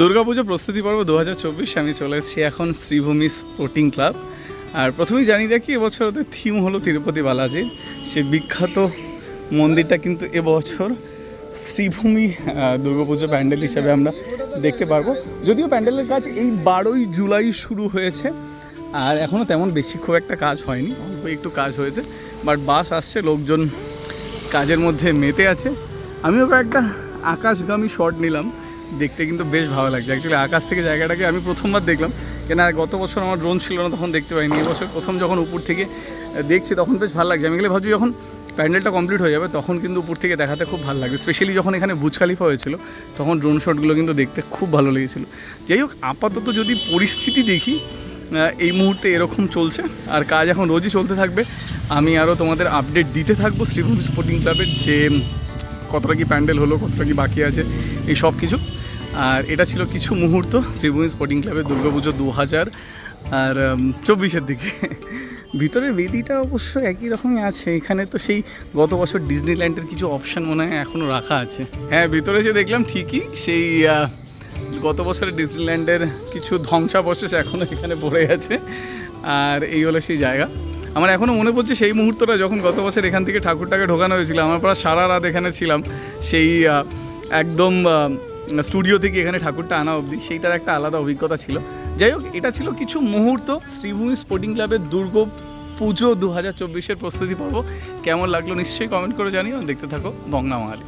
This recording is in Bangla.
দুর্গাপুজো, প্রস্তুতি পর্ব দু হাজার চব্বিশ, আমি চলে এসেছি এখন শ্রীভূমি স্পোর্টিং ক্লাব আর প্রথমেই জানি রাখি, এবছর ওদের থিম হলো তিরুপতি বালাজির। সে বিখ্যাত মন্দিরটা কিন্তু এবছর শ্রীভূমি দুর্গাপুজো প্যান্ডেল হিসাবে আমরা দেখতে পারব। যদিও প্যান্ডেলের কাজ এই বারোই জুলাই শুরু হয়েছে, আর এখনও তেমন বেশি খুব একটা কাজ হয়নি, অল্প একটু কাজ হয়েছে। বাট বাস আসছে, লোকজন কাজের মধ্যে মেতে আছে। আমিও একটা আকাশগামী শট নিলাম। দেখতে কিন্তু বেশ ভালো লাগছে। অ্যাকচুয়ালি আকাশ থেকে জায়গাটাকে আমি প্রথমবার দেখলাম। কেন গত বছর আমার ড্রোন ছিল না, তখন দেখতে পাইনি। এবছর প্রথম যখন উপর থেকে দেখছি, তখন বেশ ভালো লাগছে। আমি গেলে ভাবছি যখন প্যান্ডেলটা কমপ্লিট হয়ে যাবে, তখন কিন্তু উপর থেকে দেখাতে খুব ভালো লাগবে। স্পেশালি যখন এখানে বুজ হয়েছিল, তখন ড্রোন শটগুলো কিন্তু দেখতে খুব ভালো লেগেছিল। যাই হোক, আপাতত যদি পরিস্থিতি দেখি এই মুহূর্তে এরকম চলছে। আর কাজ এখন রোজই চলতে থাকবে। আমি আরও তোমাদের আপডেট দিতে থাকব শ্রীভূমি স্পোর্টিং ক্লাবের যে কতটা কি প্যান্ডেল হলো, কতটা কি বাকি আছে, এই সব কিছু। আর এটা ছিল কিছু মুহূর্ত, শ্রীভূমি স্পোর্টিং ক্লাবের দুর্গাপুজো দু হাজার আর চব্বিশের দিকে। ভিতরে বেদিটা অবশ্য একই রকমই আছে, এখানে তো সেই গত বছর ডিজনিল্যান্ডের কিছু অপশান মনে হয় এখনও রাখা আছে। হ্যাঁ ভিতরে যে দেখলাম ঠিকই, সেই গত বছরের ডিজনিল্যান্ডের কিছু ধ্বংসাবশেষ এখনও এখানে পড়ে আছে। আর এই হলো সেই জায়গা। আমার এখনও মনে পড়ছে সেই মুহূর্তটা যখন গত বছর এখান থেকে ঠাকুরটাকে ঢোকানো হয়েছিল। আমার প্রায় সারা রাত এখানে ছিলাম। সেই একদম স্টুডিও থেকে এখানে ঠাকুরটা আনা অবধি। সেইটার একটা আলাদা অভিজ্ঞতা ছিল। যাই হোক, এটা ছিল কিছু মুহূর্ত। শ্রীভূমি স্পোর্টিং ক্লাবের দুর্গ পুজো দু হাজার চব্বিশের প্রস্তুতি পর্ব। কেমন লাগল নিশ্চয়ই কমেন্ট করে জানিও। দেখতে থাকো বঙ্গা বাঙালি